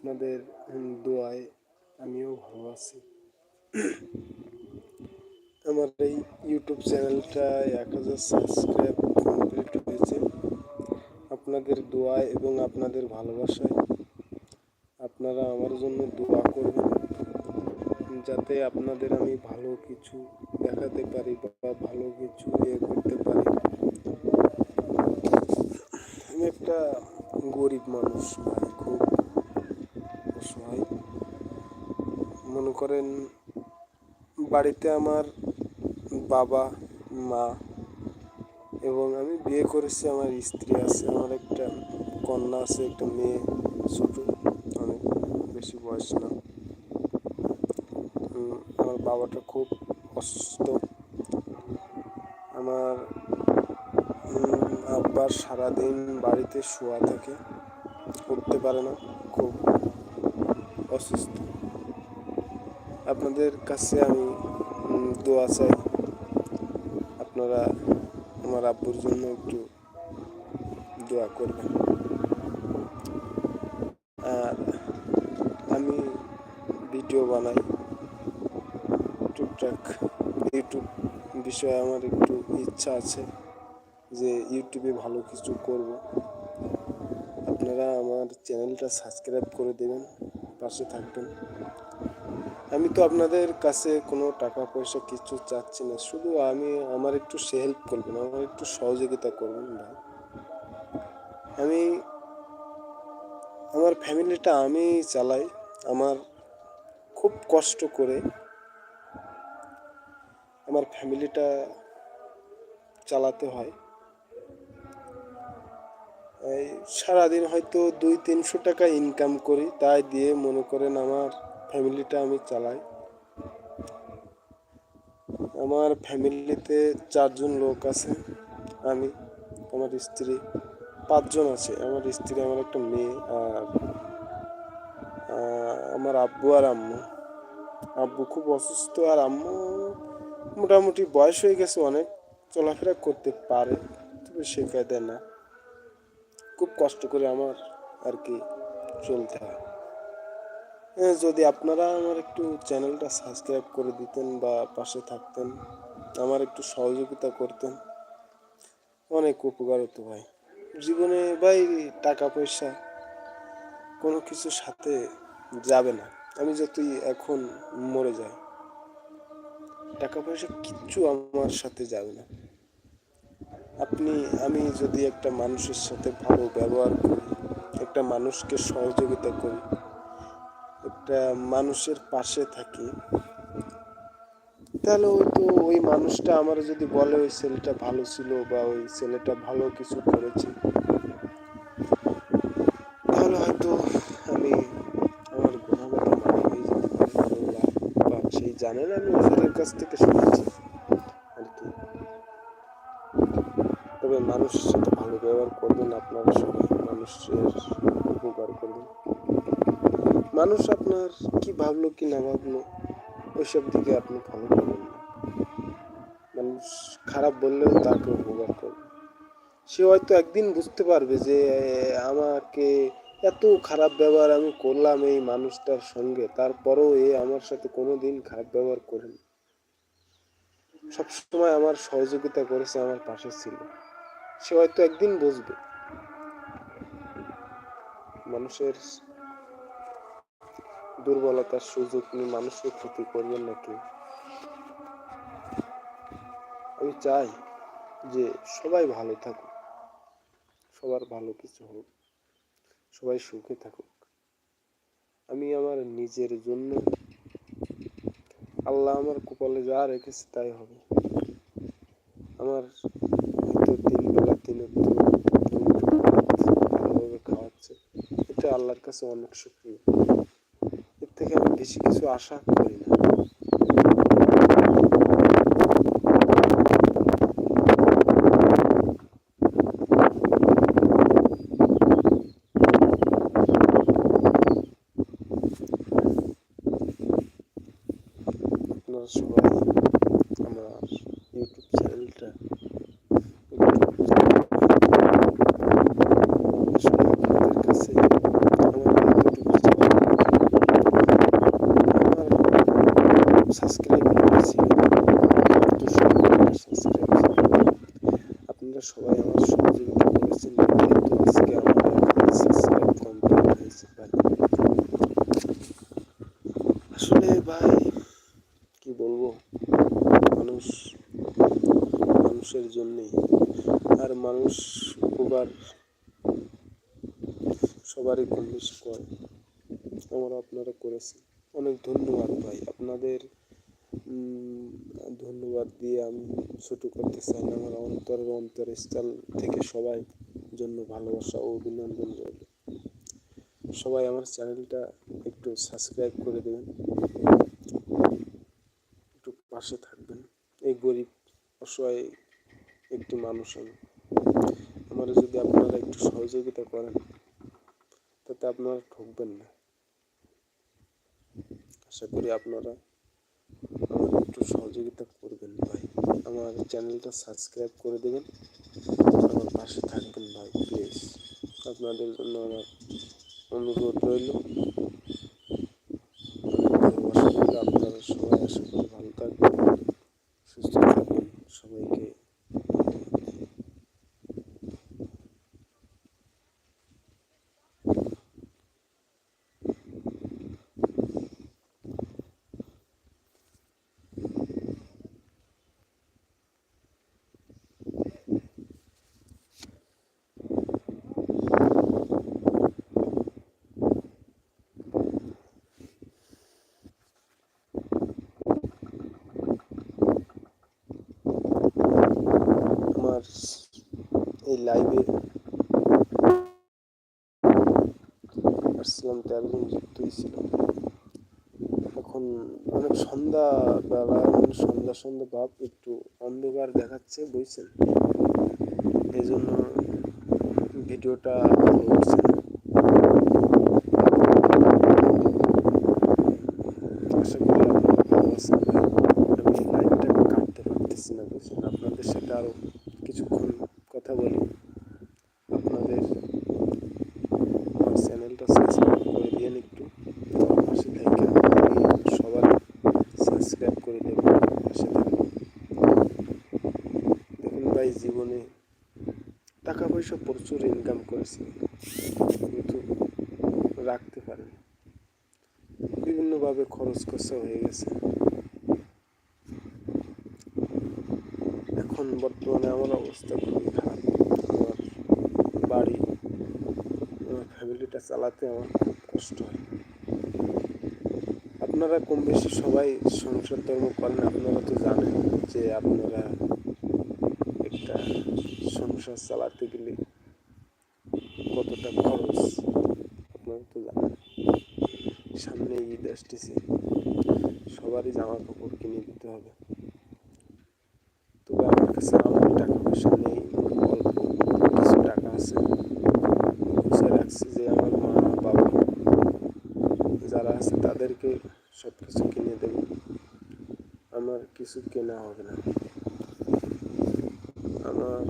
আপনাদের দোয়ায় আমিও ভালো আছি। আমার এই ইউটিউব চ্যানেলটা এক হাজার সাবস্ক্রাইব কমপ্লিট হয়েছে। আপনাদের দোয়ায় এবং আপনাদের ভালোবাসায় আপনারা আমার জন্য দোয়া করবেন, যাতে আপনাদের আমি ভালো কিছু দেখাতে পারি বা ভালো কিছু ইয়ে করতে পারি। আমি একটা গরিব মানুষ ভাই, খুব অসহায় মনে করেন বাড়িতে আমার বাবা, মা এবং আমি বিয়ে করেছি, আমার স্ত্রী আছে, আমার একটা কন্যা আছে, একটা মেয়ে ছোটো, অনেক বেশি বয়স না। আমার বাবাটা খুব অসুস্থ। আমার আব্বার সারাদিন বাড়িতে শোয়া থাকে, উঠতে পারে না খুব। অসুস্থ। আপনাদের কাছে আমি দোয়া চাই। আপনারা আমার আব্বুর জন্য একটু দোয়া করবেন। আর আমি ভিডিও বানাই। টুকটাক ইউটিউব বিষয়ে আমার একটু ইচ্ছা আছে যে ইউটিউবে ভালো কিছু করব। আপনারা আমার চ্যানেলটা সাবস্ক্রাইব করে দেবেন। পাশে থাকবেন। আমি তো আপনাদের কাছে কোনো টাকা পয়সা কিছু চাচ্ছি না, শুধু আমি আমার একটু সে হেল্প করবেন, আমার একটু সহযোগিতা করবেন ভাই। আমি, আমার ফ্যামিলিটা আমি চালাই, আমার খুব কষ্ট করে আমার ফ্যামিলিটা চালাতে হয়। এই সারাদিন হয়তো দুই তিনশো টাকা ইনকাম করি, তাই দিয়ে মনে করেন আমার ফ্যামিলিটা আমি চালাই। আমার ফ্যামিলিতে চারজন লোক আছে, আমি, আমার স্ত্রী, পাঁচজন আছে, আমার স্ত্রী, আমার একটা মেয়ে আর আমার আব্বু আর আম্মু। আব্বু খুব অসুস্থ আর আম্মু মোটামুটি বয়স হয়ে গেছে অনেক, চলাফেরা করতে পারে, তবে সে কায়দায় না। খুব কষ্ট করে আমার আর কি চলতে হয়। হ্যাঁ, যদি আপনারা আমার একটু চ্যানেলটা সাবস্ক্রাইব করে দিতেন বা পাশে থাকতেন আমার একটু সহযোগিতা করতেন অনেক উপকার হতো ভাই। জীবনে ভাই টাকা পয়সা কোনো কিছুর সাথে যাবে না। আমি যতই এখন মরে যাই টাকা পয়সা কিচ্ছু আমার সাথে যাবে না। আপনি, আমি যদি একটা মানুষের সাথে ভালো ব্যবহার করি, একটা মানুষকে সহযোগিতা করি, একটা মানুষের পাশে থাকি, তাহলে তো ওই মানুষটা আমার যদি বলে ওই ছেলেটা ভালো ছিল বা ওই ছেলেটা ভালো কিছু করেছে, তাহলে হয়তো আমি আমার গুণাগত মানি যেতে পারি সেই জানেন আমি ওদের কাছ থেকে শুনেছি আর কি তবে মানুষের সাথে ভালো ব্যবহার করবেন আপনারা মানুষের উপকার করবেন মানুষ আপনার কি ভাবলো, কি না ভাবলো, ওইসব দিকে আপনি ফলো করবেন না। মানুষ খারাপ বললেও তাকে উপকার করবে। সে হয়তো একদিন বুঝতে পারবে যে, আমাকে এত খারাপ ব্যবহার আমি করলাম এই মানুষটার সঙ্গে, তারপরেও এ আমার সাথে কোনো দিন খারাপ ব্যবহার করেনি। সবসময় আমার সহযোগিতা করেছে, আমার পাশে ছিল। সে হয়তো একদিন বুঝবে। মানুষের দুর্বলতার সুযোগ নিয়ে মানুষের ক্ষতি করবেন নাকি? আমি চাই যে সবাই ভালো থাকুক, সবার ভালো কিছু হোক, সবাই সুখে থাকুক। আমি আমার নিজের জন্য আল্লাহ আমার কপালে যা রেখেছে তাই হবে। আমার হয়তো তিন ভালোভাবে খাওয়াচ্ছে। এটা আল্লাহর কাছে অনেক সুপ্রিয় এর থেকে আমি বেশি কিছু আশা করি না। মানুষ, মানুষের জন্যে। আর মানুষ উপকার সবারই মানুষ করে। আমরা আপনারা করেছে অনেক ধন্যবাদ ভাই। আপনাদের ধন্যবাদ দিয়ে আমি ছোটো করতে চাই না। আমার অন্তর অন্তরস্থল থেকে সবাই জন্য ভালোবাসা ও অভিনন্দন রইল। সবাই আমার চ্যানেলটা একটু সাবস্ক্রাইব করে দেবেন। পাশে থাকবেন। এই গরিব, অসহায় একটি মানুষ আমি। আমার যদি আপনারা একটু সহযোগিতা করেন, তাতে আপনারা ঠকবেন না। আশা করি আপনারা আমার একটু সহযোগিতা করবেন ভাই। আমার চ্যানেলটা সাবস্ক্রাইব করে দেবেন। আমার পাশে থাকবেন ভাই প্লিজ আপনাদের জন্য আমার অনুরোধ রইল। আপনারা সবাই আশা করি ভালো থাকবেন সুস্থ থাকবেন সবাইকে আমার এই লাইভে আসছিলাম তেরোজন যুক্ত হয়েছিল এখন অনেক সন্ধ্যা বেলা মানে সন্ধ্যা সন্ধ্যা ভাব, একটু অন্ধকার দেখাচ্ছে, বুঝছেন? এই জন্য ভিডিওটা হচ্ছে না। আশা করি আপনারা ভালো আছেন ভাই। আমি লাইভটা কাটতে পারতেছি না বুঝছেন আপনাদের সাথে আরও কিছুক্ষণ কথা বলি আপনাদের আমার চ্যানেলটা সাবস্ক্রাইব করে দিয়েন একটু পাশে থেকে সবার সাবস্ক্রাইব করে দেবেন পাশে থাকবেন দেখুন ভাই জীবনে টাকা পয়সা প্রচুর ইনকাম করেছি, কিন্তু রাখতে পারেন। বিভিন্নভাবে খরচ খরচা হয়ে গেছে। এখন বর্তমানে আমার অবস্থা, খুবই খারাপ। আমার বাড়ি, আমার ফ্যামিলিটা চালাতে আমার খুব কষ্ট হয়। আপনারা কম বেশি সবাই সংসার ধর্ম করেন আপনারা তো জানেন যে আপনারা সংসার চালাতে গেলে কতটা খরচ? আপনারা তো জানেন। সামনে ঈদ আসতেছে। সবারই জামা কাপড় কিনে দিতে হবে। তবে আমার কাছে আমার টাকা পয়সা নেই, অল্প কিছু টাকা আছে। গুছিয়ে রাখছি যে আমার মা, বাবা যারা আছে তাদেরকে সব কিছু কিনে দেব। আমার কিছু কেনা হবে না। আমার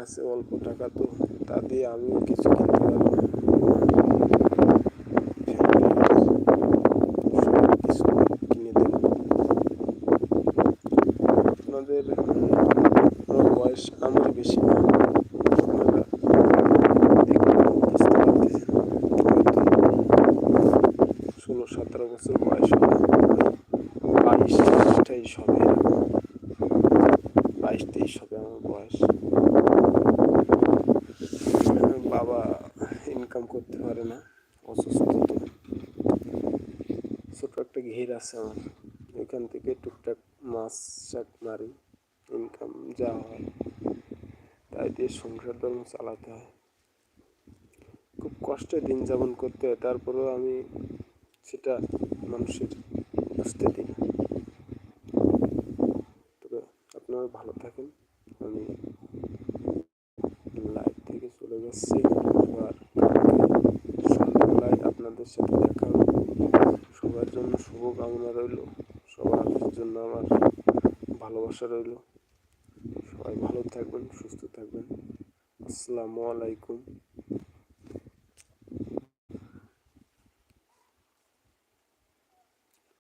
কাছে অল্প টাকা তো, তা দিয়ে আমিও কিছু কিনতে পারব। কিনে দেব। আপনাদের বয়স আমার বেশি ষোলো সতেরো বছর বয়স বাইশ তেইশ হবে। বাইশ তেইশ হবে আমার বয়স আমার বাবা ইনকাম করতে পারে না, অসুস্থ ছোট একটা ঘের আছে আমার, এখান থেকে টুকটাক মাছ শাক মারি ইনকাম যা হয়, তাই দিয়ে সংসার ধর্ম চালাতে হয়। খুব কষ্টে দিন যাপন করতে হয়, তারপরেও আমি সেটা মানুষের বুঝতে দিই না। তবে আপনারা ভালো থাকেন, আমি লাইভ থেকে চলে যাচ্ছি। আপনাদের সাথে দেখা হবে। সবার জন্য শুভকামনা রইল। সবার জন্য আমার ভালোবাসা রইল। সবাই ভালো থাকবেন, সুস্থ থাকবেন। আসসালামু আলাইকুম।